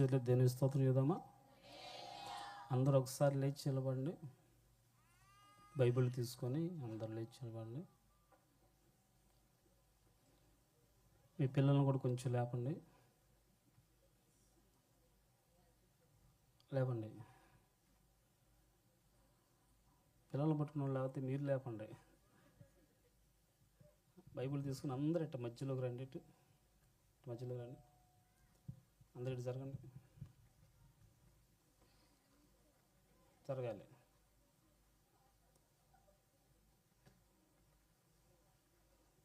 చేతులు దేని స్తోత్రం చేద్దామా? అందరూ ఒకసారి లేచి నిలబడండి. బైబిల్ తీసుకొని అందరు లేచి నిలబడండి. మీ పిల్లల్ని కూడా కొంచెం లేపండి. లేపండి. పిల్లలు పట్టుకున్న వాళ్ళు లేకపోతే మీరు లేపండి. బైబిల్ తీసుకుని అందరు ఇట్ట మధ్యలోకి రండి ఇటు మధ్యలోకి రండి. అందరు ఇటు జరగండి. జరగాలి.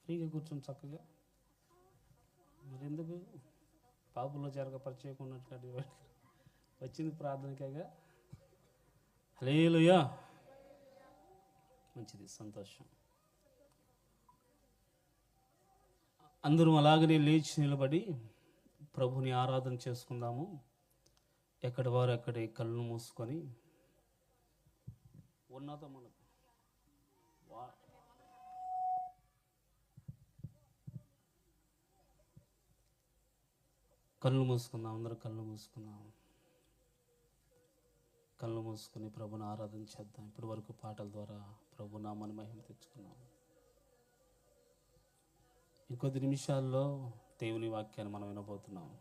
ఫ్రీగా కూర్చొని చక్కగా. మరి ఎందుకు పాపుల్లో జరగ పరిచయం వచ్చింది ప్రార్థనకేగా. హలేలుయా మంచిది సంతోషం. అందరూ అలాగనే లేచి నిలబడి ప్రభుని ఆరాధన చేసుకుందాము. ఎక్కడి వారు అక్కడే కళ్ళు మూసుకొని ఉన్నతమును కళ్ళు మూసుకుందాం అందరూ కళ్ళు మూసుకుందాం. కళ్ళు మూసుకుని ప్రభుని ఆరాధన చేద్దాం. ఇప్పటి వరకు పాటల ద్వారా ప్రభు నామని మహిమ తెచ్చుకున్నాం. ఇంకొద్ది నిమిషాల్లో దేవుని వాక్యాన్ని మనం వినబోతున్నాం.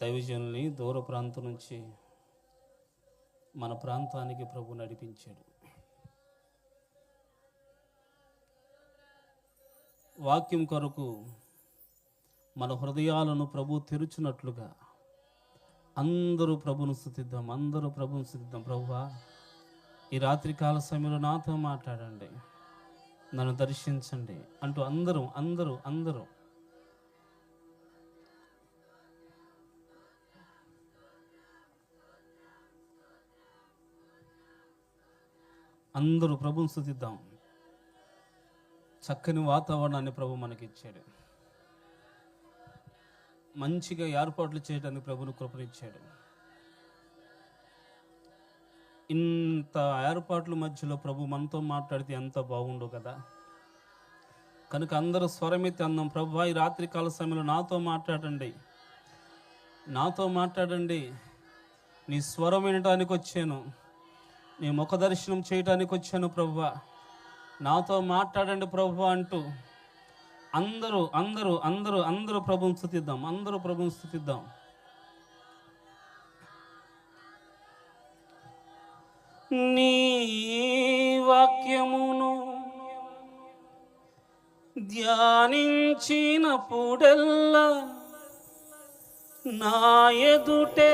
దైవజనుల్ని దూర ప్రాంతం నుంచి మన ప్రాంతానికి ప్రభు నడిపించాడు. వాక్యం కొరకు మన హృదయాలను ప్రభు తెరుచున్నట్లుగా అందరూ ప్రభును స్థుతిద్దాం అందరూ ప్రభును స్థుతిద్దాం. ప్రభువా ఈ రాత్రి కాల సమయంలో నాతో మాట్లాడండి. నన్ను దర్శించండి అంటూ అందరూ అందరూ అందరూ అందరూ ప్రభుని స్థుతిద్దాం. చక్కని వాతావరణాన్ని ప్రభు మనకిచ్చాడు. మంచిగా ఏర్పాట్లు చేయడానికి ప్రభుని కృపనిచ్చాడు. ఇంత ఏర్పాట్ల మధ్యలో ప్రభు మనతో మాట్లాడితే ఎంత బాగుండు కదా. కనుక అందరూ స్వరమెత్తి అందం ప్రభు ఈ రాత్రి కాల సమయంలో నాతో మాట్లాడండి. నాతో మాట్లాడండి. నీ స్వరం వినడానికి వచ్చాను నీ ముఖ దర్శనం చేయటానికి వచ్చాను ప్రభు నాతో మాట్లాడండి ప్రభు అంటూ అందరూ అందరూ అందరూ అందరూ ప్రభుని స్థుతిద్దాం. అందరూ ప్రభుని స్థుతిద్దాం. నీ వాక్యమును ధ్యానించినప్పుడల్లా నా ఎదుటే